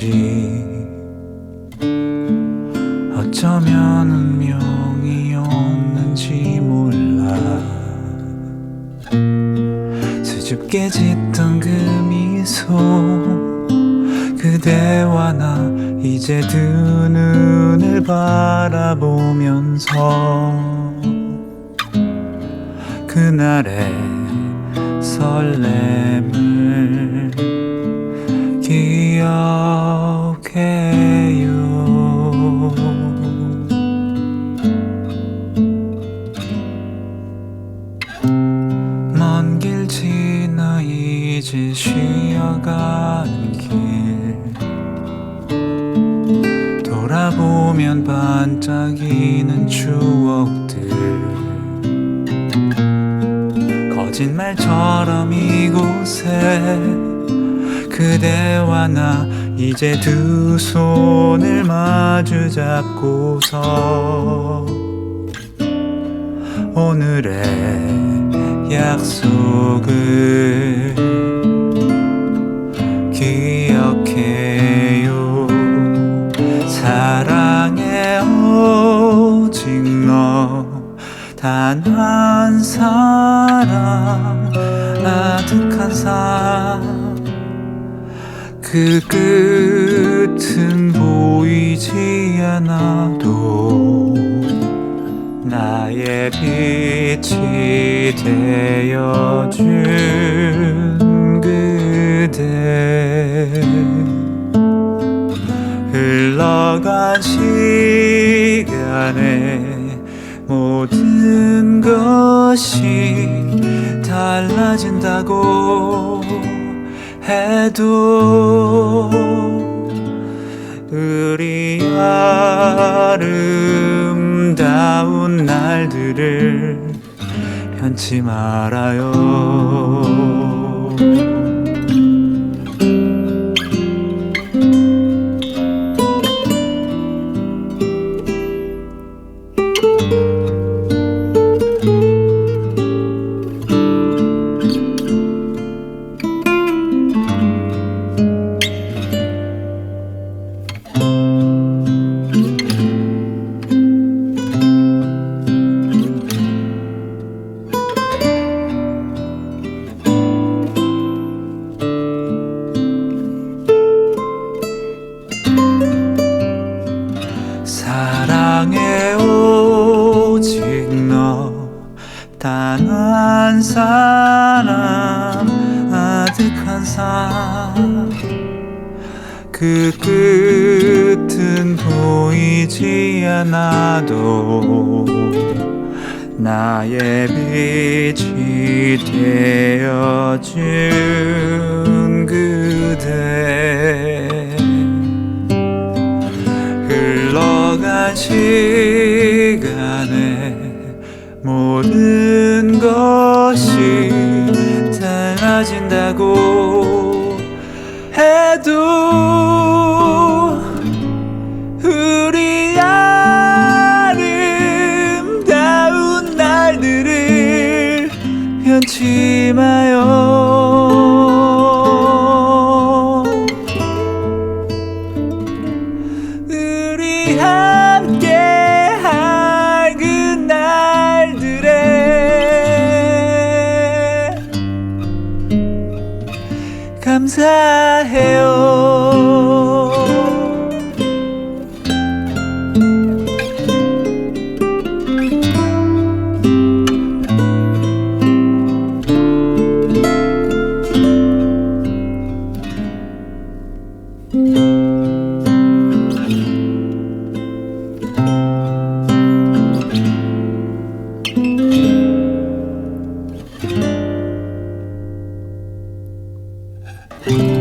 봄날이지? 어쩌면 운명이었는지 몰라. 수줍게 짓던 그 미소 그대와 나 이제 두 눈을 바라보면서 그날의 설렘 반짝이는 추억들. 거짓말처럼 이곳에 그대와 나 이제 두 손을 마주 잡고서 오늘의 약속을 단 한 사람 아득한 삶그 끝은 보이지 않아도 나의 빛이 되어준 그대. 흘러간 시간에 모든 것이 달라진다고 해도 우리 아름다운 날들을 편치 말아요. 한 사람 아득한 삶 그 끝은 보이지 않아도 나의 빛이 되어준 그대. 흘러간 시간에 모든 것이 달라진다고 해도 우리 아름다운 날들을 편치 마요 i'll Zahel. 嗯。